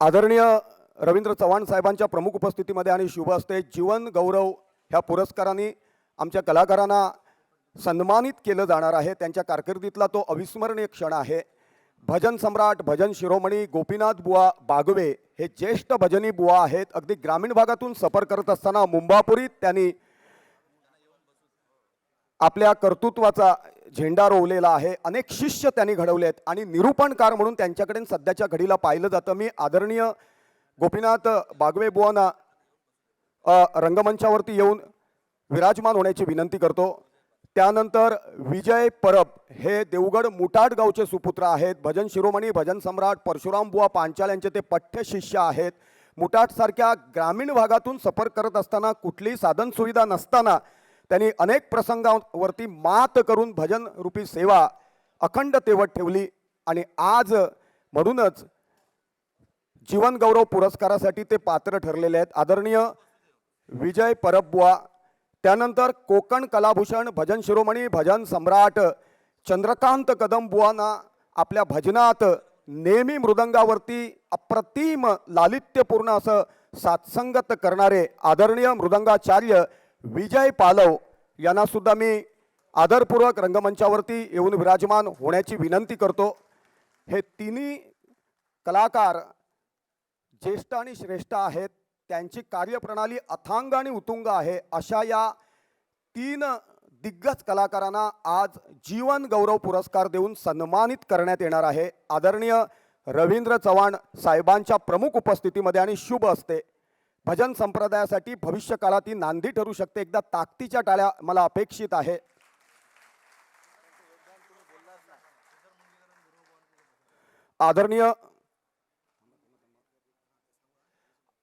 आदरणीय रवींद्र चव्हाण साहेबांच्या प्रमुख उपस्थितीमध्ये आणि शुभ हस्ते जीवन गौरव ह्या पुरस्काराने आमच्या कलाकारांना सन्मानित केलं जाणार आहे. त्यांच्या कारकिर्दीतला तो अविस्मरणीय क्षण आहे. भजन सम्राट भजन शिरोमणी गोपीनाथ बुवा बागवे हे ज्येष्ठ भजनी बुवा आहेत. अगदी ग्रामीण भागातून सफर करत असताना मुंबापुरीत त्यांनी आपल्या कर्तृत्वाचा झेंडा रोवलेला आहे. अनेक शिष्य त्यांनी घडवले आहेत आणि निरूपणकार म्हणून त्यांच्याकडे सध्याच्या घडीला पाहिलं जातं. मी आदरणीय गोपीनाथ बागवे बुवांना रंगमंचावरती येऊन विराजमान होण्याची विनंती करतो. त्यानंतर विजय परब हे देवगड मुटाट गावचे सुपुत्र आहेत. भजन शिरोमणी भजन सम्राट परशुराम बुवा पांचाल यांचे ते पठ्य शिष्य आहेत. मुटाटसारख्या ग्रामीण भागातून सफर करत असताना कुठलीही साधन सुविधा नसताना त्यांनी अनेक प्रसंगावरती मात करून भजन रूपी सेवा अखंड तेवत ठेवली आणि आज म्हणूनच जीवनगौरव पुरस्कारासाठी ते पात्र ठरलेले आहेत. आदरणीय विजय परबबुवा त्यानंतर कोकण कलाभूषण भजन शिरोमणी भजन सम्राट चंद्रकांत कदम बुवांना आपल्या भजनात नेहमी मृदंगावरती अप्रतिम लालित्यपूर्ण असं सात्संगत करणारे आदरणीय मृदंगाचार्य विजय पालव यांना सुद्धा मी आदरपूर्वक रंगमंचावरती येऊन विराजमान होण्याची विनंती करतो. हे तिन्ही कलाकार ज्येष्ठ आणि श्रेष्ठ आहेत. त्यांची कार्यप्रणाली अथांग आणि उतुंग आहे. अशा या तीन दिग्गज कलाकारांना आज जीवन गौरव पुरस्कार देऊन सन्मानित करण्यात येणार आहे. आदरणीय रवींद्र चव्हाण साहेबांच्या प्रमुख उपस्थितीमध्ये आणि शुभ असते भजन संप्रदायासाठी भविष्य काळात ही नांदी ठरू शकते. एकदा ताकदीच्या टाळ्या मला अपेक्षित आहे. आदरणीय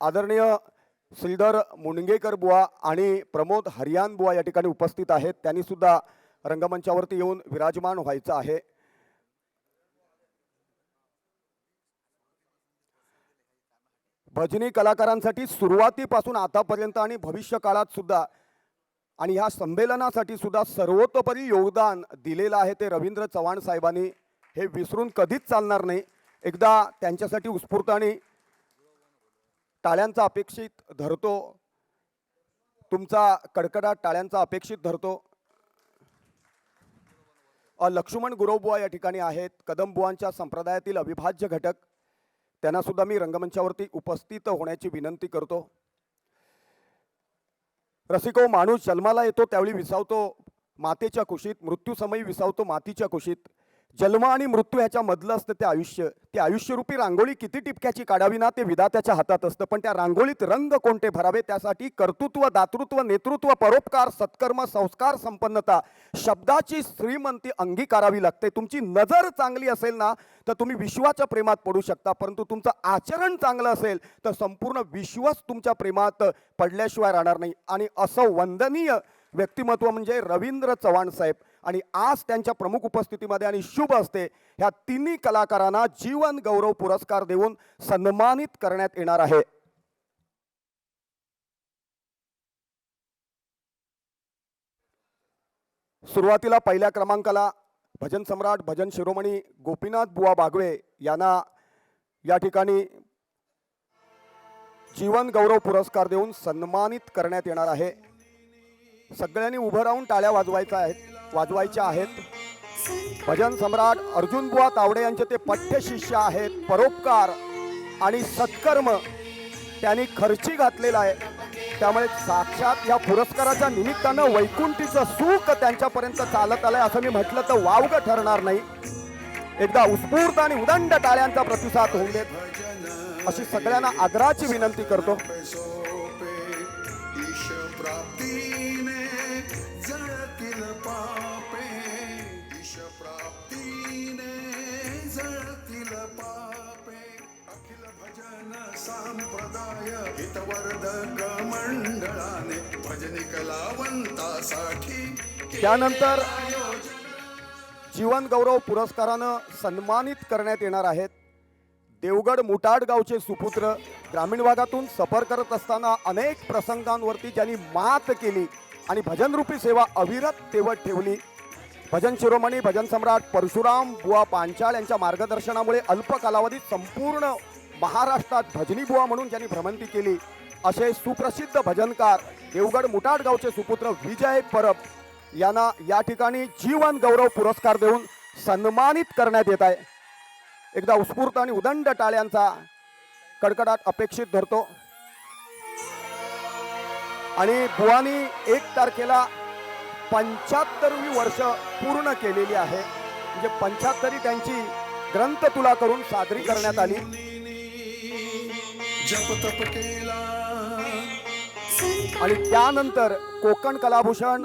आदरणीय श्रीधर मुंडगेकर बुवा आणि प्रमोद हरियान बुवा या ठिकाणी उपस्थित आहेत. त्यांनी सुद्धा रंगमंचावरती येऊन विराजमान व्हायचं आहे. भजनी कलाकारांसाठी सुरुवातीपासून आतापर्यंत आणि भविष्य काळात सुद्धा आणि ह्या संमेलनासाठी सुद्धा सर्वतोपरी योगदान दिलेलं आहे ते रवींद्र चव्हाण साहेबांनी. हे विसरून कधीच चालणार नाही. एकदा त्यांच्यासाठी उत्स्फूर्त आणि टाळ्यांचा अपेक्षित धरतो. तुमचा कडकडाट टाळ्यांचा अपेक्षित धरतो. लक्ष्मण गुरवबुवा या ठिकाणी आहेत. कदमबुवांच्या संप्रदायातील अविभाज्य घटक. त्यांनासुद्धा मी रंगमंचावरती उपस्थित होण्याची विनंती करतो. रसिको माणूस जन्माला येतो त्यावेळी विसावतो मातेच्या कुशीत मृत्यूसमयी विसावतो मातीच्या कुशीत. जन्म आणि मृत्यू ह्याच्या मधलं असतं ते आयुष्य. ते आयुष्यरूपी रांगोळी किती टिपक्याची काढावी ना ते विधात्याच्या हातात असतं. पण त्या रांगोळीत रंग कोणते भरावे त्यासाठी कर्तृत्व दातृत्व नेतृत्व परोपकार सत्कर्म संस्कार संपन्नता शब्दाची श्रीमंती अंगीकारावी लागते. तुमची नजर चांगली असेल ना तर तुम्ही विश्वाच्या प्रेमात पडू शकता. परंतु तुमचं आचरण चांगलं असेल तर संपूर्ण विश्वच तुमच्या प्रेमात पडल्याशिवाय राहणार नाही. आणि असं वंदनीय व्यक्तिमत्व म्हणजे रवींद्र चव्हाण साहेब. आणि आज त्यांच्या प्रमुख उपस्थितीमध्ये आणि शुभ असते ह्या तिन्ही कलाकारांना जीवन गौरव पुरस्कार देऊन सन्मानित करण्यात येणार आहे. सुरुवातीला पहिल्या क्रमांकाला भजन सम्राट भजन शिरोमणी गोपीनाथ बुवा बागवे यांना या ठिकाणी जीवन गौरव पुरस्कार देऊन सन्मानित करण्यात येणार आहे. सगळ्यांनी उभं राहून टाळ्या वाजवायच्या आहेत. वाजवायच्या आहेत. भजन सम्राट अर्जुनबुवा तावडे यांचे ते पठ्य शिष्य आहेत परोपकार आणि सत्कर्म त्यांनी खर्ची घातलेला आहे. त्यामुळे साक्षात या पुरस्काराच्या निमित्तानं वैकुंठीचं सुख त्यांच्यापर्यंत चालत आलंय असं मी म्हटलं तर वावगं ठरणार नाही. एकदा उत्स्फूर्त आणि उदंड टाळ्यांचा प्रतिसाद होऊ देत अशी सगळ्यांना आदराची विनंती करतो. हितवर्धक मंडळाने भजनी कलावंतासाठी त्यानंतर जीवन गौरव पुरस्कारानं सन्मानित करण्यात येणार आहेत. देवगड मुटाड गावचे सुपुत्र ग्रामीण भागातून सफर करत असताना अनेक प्रसंगांवरती ज्यांनी मात केली आणि भजनरूपी सेवा अविरत तेवत ठेवली. भजन शिरोमणी भजन सम्राट परशुराम बुवा पांचाळ यांच्या मार्गदर्शनामुळे अल्प कालावधीत संपूर्ण महाराष्ट्रात भजनी बुवा म्हणून ज्यांनी भ्रमंती केली असे सुप्रसिद्ध भजनकार देवगड मुटाड गावचे सुपुत्र विजय परब यांना या ठिकाणी जीवन गौरव पुरस्कार देऊन सन्मानित करण्यात येत आहे. एकदा उत्स्फूर्त आणि उदंड टाळ्यांचा कडकडाट अपेक्षित धरतो. आणि बुवानी एक तारखेला पंच्याहत्तरवी वर्ष पूर्ण केलेली आहे. म्हणजे पंच्याहत्तरी त्यांची ग्रंथ तुला करून सादरी करण्यात आली. जप तप केला आणि त्यानंतर कोकण कलाभूषण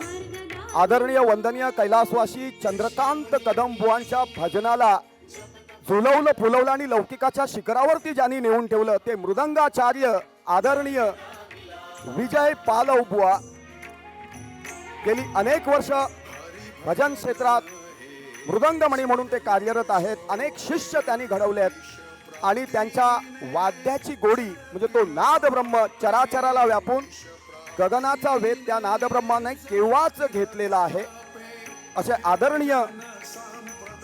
आदरणीय वंदनीय कैलासवासी चंद्रकांत कदम बुवांच्या भजनाला झुलवलं फुलवलं आणि लौकिकाच्या शिखरावरती ज्यांनी नेऊन ठेवलं ते मृदंगाचार्य आदरणीय विजय पालव बुवा गेली अनेक वर्ष भजन क्षेत्रात मृदंगमणी म्हणून ते कार्यरत आहेत. अनेक शिष्य त्यांनी घडवले आहेत आणि त्यांच्या वाद्याची गोडी म्हणजे तो नाद ब्रह्म चराचराला व्यापून गगनाचा वेद त्या नादब्रह्माने केव्हाच घेतलेला आहे? असे आदरणीय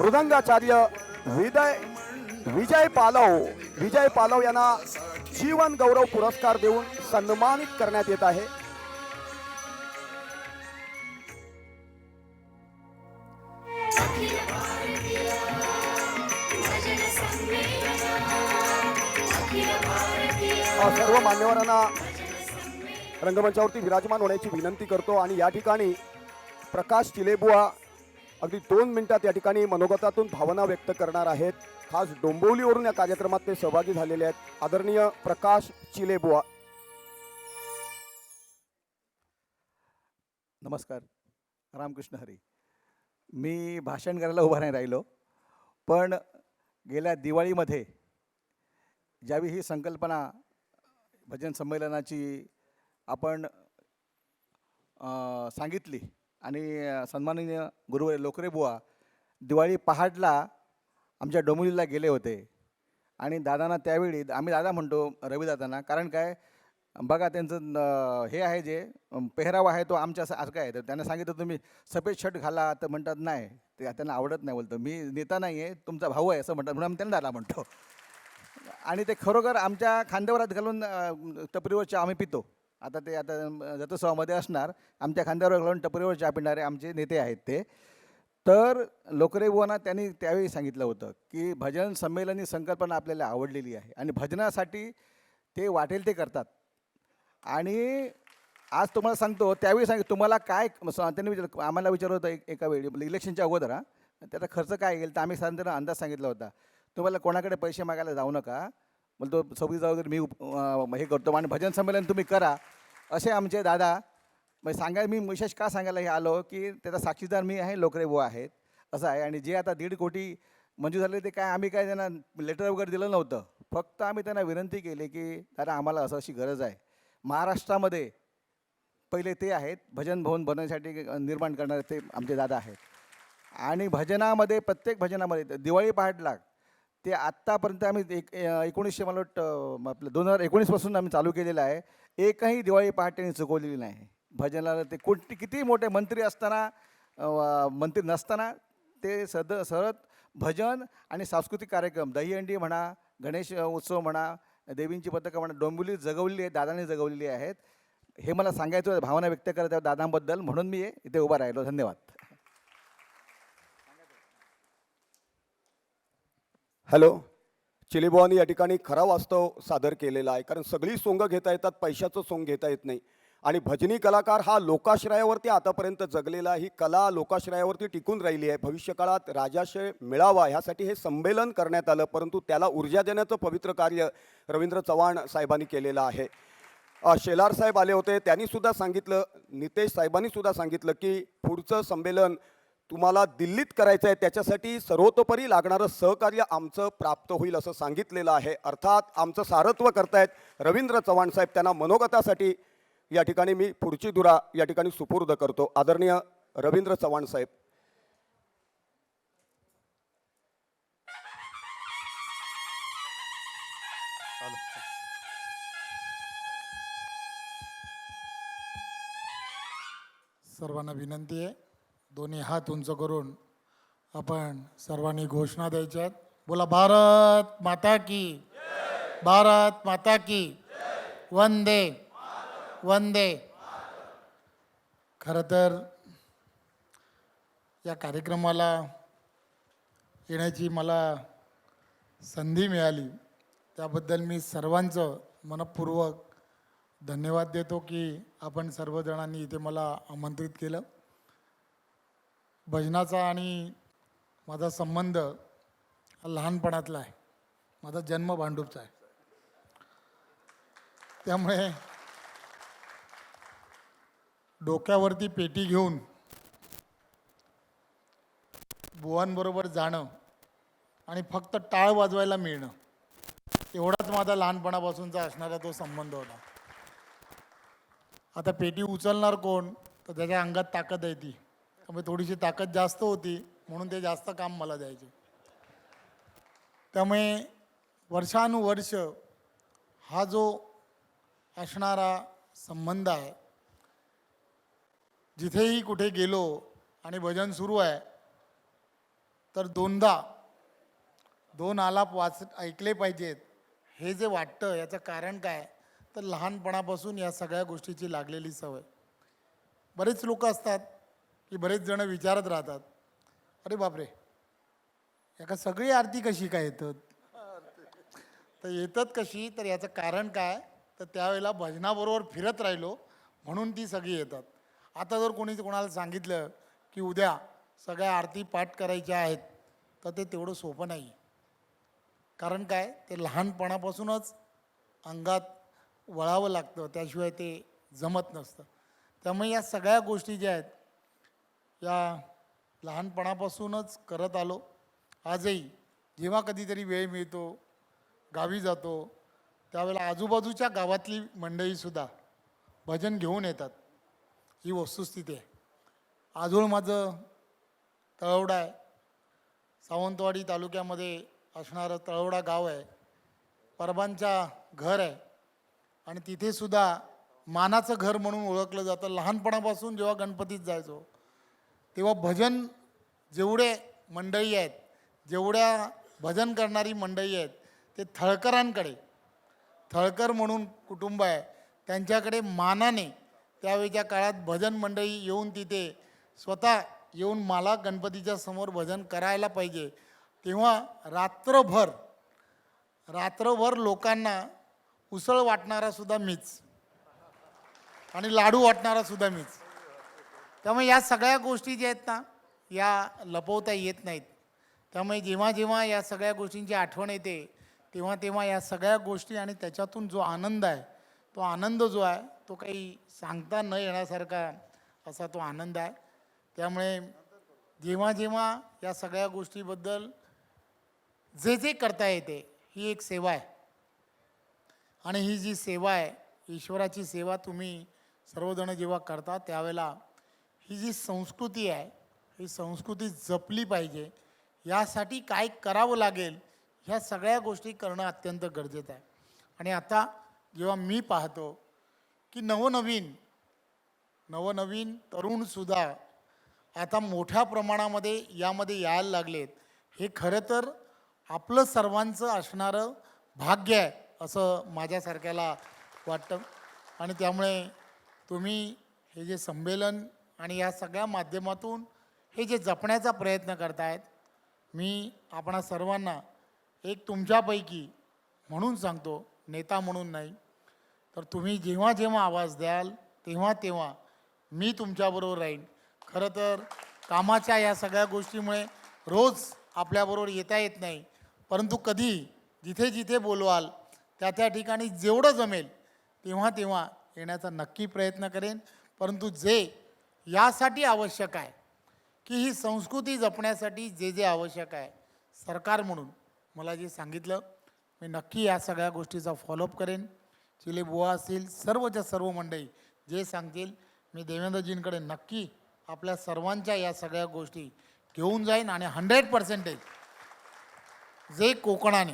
मृदंगाचार्य विदय विजय पालव विजय पालव यांना जीवन गौरव पुरस्कार देऊन सन्मानित करण्यात येत आहे. सर्व मान्यवरांना रंगमंचावरती विराजमान होण्याची विनंती करतो आणि या ठिकाणी प्रकाश चिलेबुवा अगदी दोन मिनिटात या ठिकाणी मनोगतातून भावना व्यक्त करणार आहेत. खास डोंबिवलीवरून या कार्यक्रमात ते सहभागी झालेले आहेत. आदरणीय प्रकाश चिलेबुवा नमस्कार. रामकृष्ण हरी. मी भाषण करायला उभा नाही राहिलो पण गेल्या दिवाळीमध्ये ज्यावेळी ही संकल्पना भजन संमेलनाची आपण सांगितली. आणि सन्माननीय गुरुवारी लोकरे बुवा दिवाळी पहाटला आमच्या डोंबिवलीला गेले होते. आणि दादांना त्यावेळी आम्ही दादा म्हणतो रविदादांना कारण काय बघा त्यांचं हे आहे जे पेहराव आहे तो आमच्या सारखा आहे. तर त्यांना सांगितलं तुम्ही सफेद शर्ट घाला तर म्हणतात नाही ते त्यांना आवडत नाही. बोलतो मी नेता नाही आहे तुमचा भाऊ आहे असं म्हणतात. म्हणून आम्ही त्यांना दादा म्हणतो. आणि ते खरोखर आमच्या खांद्यावरात घालून अ, टपरीवर चहा आम्ही पितो. आता ते आता रथोत्सवामध्ये असणार आमच्या खांद्यावर घालून टपरीवर चहा पिणारे आमचे नेते आहेत ते. तर लोकरे बुवांना त्यांनी त्यावेळी सांगितलं होतं की भजन संमेलन ही संकल्पना आपल्याला आवडलेली आहे आणि भजनासाठी ते वाटेल ते करतात. आणि आज तुम्हाला सांगतो त्यावेळी सांग तुम्हाला काय स- त्यांनी विचार आम्हाला विचारलं होतं एक एका वेळी म्हणजे इलेक्शनच्या अगोदर हा. त्याचा खर्च काय येईल? तर आम्ही साधारण अंदाज सांगितला होता. तुम्हाला कोणाकडे पैसे मागायला जाऊ नका. मग तो सव्वीस वगैरे मी हे करतो आणि भजन संमेलन तुम्ही करा. असे आमचे दादा म्हणजे सांगायला मी विशेष का सांगायला हे आलो की त्याचा साक्षीदार मी आहे लोकरे बुवा आहेत. असं आहे. आणि जे आता दीड कोटी मंजूर झाले ते काय आम्ही काय त्यांना लेटर वगैरे दिलं नव्हतं. फक्त आम्ही त्यांना विनंती केली की दादा आम्हाला असं अशी गरज आहे. महाराष्ट्रामध्ये पहिले ते आहेत. भजन भवन बनवण्यासाठी निर्माण करणारे ते आमचे दादा आहेत. आणि भजनामध्ये प्रत्येक भजनामध्ये दिवाळी पहाट लाग ते आत्तापर्यंत आम्ही एक एकोणीसशे मला वाटतं आपलं दोन हजार एकोणीसपासून आम्ही चालू केलेलं आहे. एकही दिवाळी पहाट्यांनी चुकवलेली नाही. भजनाला ते कोणती कितीही मोठे मंत्री असताना मंत्री नसताना ते सद सरत भजन आणि सांस्कृतिक कार्यक्रम दहीहंडी म्हणा गणेश उत्सव म्हणा देवींची पथकं म्हणा डोंबिवली जगवलेली आहे दादाने जगवलेली आहेत. हे मला सांगायचं भावना व्यक्त करत आहे दादांबद्दल म्हणून मी इथे उभा राहिलो. धन्यवाद. हॅलो. चिलीबॉनी या ठिकाणी खरा वास्तव सादर केलेला आहे. कारण सगळी सोंगं घेता येतात पैशाचं सोंग घेता येत नाही. आणि भजनी कलाकार हा लोकाश्रयावरती आतापर्यंत जगलेला ही कला लोकाश्रयावरती टिकून राहिली आहे. भविष्यकाळात राजाशय मिळावा ह्यासाठी हे संमेलन करण्यात आलं परंतु त्याला ऊर्जा देण्याचं पवित्र कार्य रवींद्र चव्हाण साहेबांनी केलेलं आहे. शेलार साहेब आले होते. त्यांनी सुद्धा सांगितलं नितेश साहेबांनी सुद्धा सांगितलं की पुढचं संमेलन तुम्हाला दिल्लीत करायचं आहे त्याच्यासाठी सर्वतोपरी लागणारं सहकार्य आमचं प्राप्त होईल असं सांगितलेलं आहे. अर्थात आमचं सारत्व करतायत रवींद्र चव्हाण साहेब त्यांना मनोगतासाठी या ठिकाणी मी पुढची धुरा या ठिकाणी सुपूर्द करतो. आदरणीय रवींद्र चव्हाण साहेब. सर्वांना विनंती आहे. दोन्ही हात उंच करून आपण सर्वांनी घोषणा द्यायच्यात. बोला भारत माता की भारत माता की वंदे. वंदे. खरं तर या कार्यक्रमाला येण्याची मला संधी मिळाली. त्याबद्दल मी सर्वांचं मनपूर्वक धन्यवाद देतो की आपण सर्वजणांनी इथे मला आमंत्रित केलं. भजनाचा आणि माझा संबंध हा लहानपणातला आहे. माझा जन्म भांडूपचा आहे. त्यामुळे डोक्यावरती पेटी घेऊन बुवांबरोबर जाणं आणि फक्त टाळ वाजवायला मिळणं एवढाच माझा लहानपणापासूनचा असणारा तो संबंध होता. आता पेटी उचलणार कोण? तर त्याच्या अंगात ताकद आहे ती. त्यामुळे थोडीशी ताकद जास्त होती म्हणून ते जास्त काम मला द्यायचे. त्यामुळे वर्षानुवर्ष हा जो असणारा संबंध आहे जिथेही कुठे गेलो आणि भजन सुरू आहे तर दोनदा दोन आलाप वाच ऐकले पाहिजेत. हे जे वाटतं याचं कारण काय? तर लहानपणापासून या सगळ्या गोष्टीची लागलेली सवय. बरेच लोक असतात की बरेच जण विचारत राहतात अरे बापरे याका सगळी आरती कशी काय येतात? तर येतात कशी तर याचं कारण काय? तर त्यावेळेला भजनाबरोबर फिरत राहिलो म्हणून ती सगळी येतात. आता जर कोणी कोणाला सांगितलं की उद्या सगळ्या आरती पाठ करायच्या आहेत तर ते तेवढं सोपं नाही. कारण काय? ते लहानपणापासूनच अंगात वळावं लागतं त्याशिवाय ते जमत नसतं. त्यामुळे या सगळ्या गोष्टी ज्या आहेत या लहानपणापासूनच करत आलो. आजही जेव्हा कधीतरी वेळ मिळतो गावी जातो त्यावेळेला आजूबाजूच्या गावातली मंडळीसुद्धा भजन घेऊन येतात. ही वस्तुस्थिती आहे. आजोळ माझं तळवडा आहे. सावंतवाडी तालुक्यामध्ये असणारं तळवडा गाव आहे. परबांच्या घर आहे. आणि तिथेसुद्धा मानाचं घर म्हणून ओळखलं जातं. लहानपणापासून जेव्हा गणपतीत जायचो तेव्हा भजन जेवढे मंडळी आहेत जेवढ्या भजन करणारी मंडळी आहेत ते थळकरांकडे थळकर म्हणून कुटुंब आहे त्यांच्याकडे मानाने त्यावेळच्या काळात भजन मंडळी येऊन तिथे स्वतः येऊन मला गणपतीच्या समोर भजन करायला पाहिजे. तेव्हा रात्रभर रात्रभर लोकांना उसळ वाटणारासुद्धा मीच. आणि लाडू वाटणारासुद्धा मीच. त्यामुळे या सगळ्या गोष्टी ज्या आहेत ना या लपवता येत नाहीत. त्यामुळे जेव्हा जेव्हा या सगळ्या गोष्टींची आठवण येते तेव्हा तेव्हा या सगळ्या गोष्टी आणि त्याच्यातून जो आनंद आहे तो आनंद जो आहे तो काही सांगता न येण्यासारखा असा तो आनंद आहे. त्यामुळे जेव्हा जेव्हा या सगळ्या गोष्टीबद्दल जे जे करता येते ही एक सेवा आहे. आणि ही जी सेवा आहे ईश्वराची सेवा तुम्ही सर्वजण जेव्हा करता त्यावेळेला ही जी संस्कृती आहे ही संस्कृती जपली पाहिजे यासाठी काय करावं लागेल ह्या सगळ्या गोष्टी करणं अत्यंत गरजेचं आहे. आणि आता जेव्हा मी पाहतो की नवनवीन नवनवीन तरुणसुद्धा आता मोठ्या प्रमाणामध्ये यामध्ये यायला लागलेत. हे खरं तर आपलं सर्वांचं असणारं भाग्य आहे असं माझ्यासारख्याला वाटतं. आणि त्यामुळे तुम्ही हे जे संमेलन आणि या सगळ्या माध्यमातून हे जे जपण्याचा प्रयत्न करतायत मी आपणा सर्वांना एक तुमच्यापैकी म्हणून सांगतो नेता म्हणून नाही तर तुम्ही जेव्हा जेव्हा आवाज द्याल तेव्हा तेव्हा मी तुमच्याबरोबर राहीन. खरं तर कामाच्या या सगळ्या गोष्टीमुळे रोज आपल्याबरोबर येता येत नाही परंतु कधी जिथे जिथे बोलवाल त्या त्या ठिकाणी जेवढं जमेल तेव्हा तेव्हा येण्याचा नक्की प्रयत्न करेन. परंतु जे यासाठी आवश्यक आहे की ही संस्कृती जपण्यासाठी जे जे आवश्यक आहे सरकार म्हणून. मला जे सांगितलं मी नक्की या सगळ्या गोष्टीचा फॉलोअप करेन. चिले बुवा असतील सर्वच्या सर्व मंडळी जे सांगतील मी देवेंद्रजींकडे नक्की आपल्या सर्वांच्या या सगळ्या गोष्टी घेऊन जाईन आणि हंड्रेड पर्सेंटेज जे कोकणाने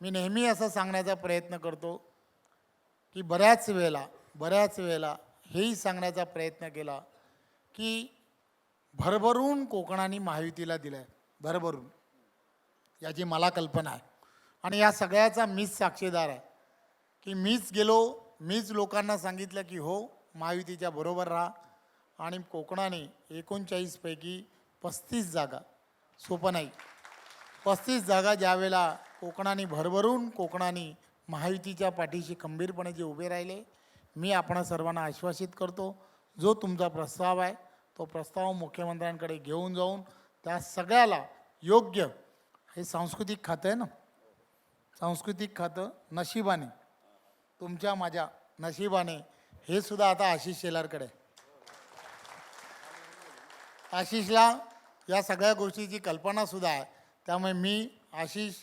मी नेहमी असं सांगण्याचा प्रयत्न करतो की बऱ्याच वेळेला बऱ्याच वेळेला हेही सांगण्याचा प्रयत्न केला की भरभरून कोकणाने महायुतीला दिलं आहे भरभरून. याची मला कल्पना आहे. आणि या सगळ्याचा मीच साक्षीदार आहे. की मीच गेलो मीच लोकांना सांगितलं की हो महायुतीच्या बरोबर राहा आणि कोकणाने एकोणचाळीसपैकी पस्तीस जागा. सोपं नाही. पस्तीस जागा ज्यावेळेला कोकणाने भरभरून कोकणाने महायुतीच्या पाठीशी खंबीरपणे जे उभे राहिले मी आपण सर्वांना आश्वासित करतो जो तुमचा प्रस्ताव आहे तो प्रस्ताव मुख्यमंत्र्यांकडे घेऊन जाऊन त्या सगळ्याला योग्य हे सांस्कृतिक खातं आहे ना? सांस्कृतिक खातं नशिबाने तुमच्या माझ्या नशिबाने हे सुद्धा आता आशिष शेलारकडे आशिषला या सगळ्या गोष्टीची कल्पनासुद्धा आहे. त्यामुळे मी आशिष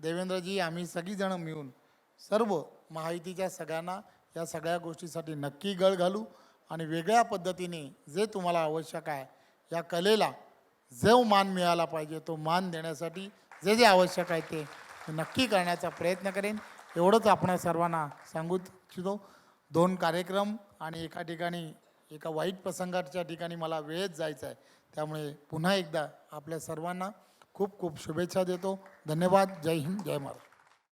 देवेंद्रजी आम्ही सगळीजणं मिळून सर्व महायुतीच्या सगळ्यांना या सगळ्या गोष्टीसाठी नक्की गळ घालू आणि वेगळ्या पद्धतीने जे तुम्हाला आवश्यक आहे या कलेला जो मान मिळाला पाहिजे तो मान देण्यासाठी जे जे आवश्यक आहे ते नक्की करण्याचा प्रयत्न करेन. एवढंच आपण सर्वांना सांगू इच्छितो. दोन कार्यक्रम आणि एका ठिकाणी एका वाईट प्रसंगाच्या ठिकाणी मला वेळेत जायचं आहे. त्यामुळे पुन्हा एकदा आपल्या सर्वांना खूप खूप शुभेच्छा देतो. धन्यवाद. जय हिंद. जय महाराष्ट्र.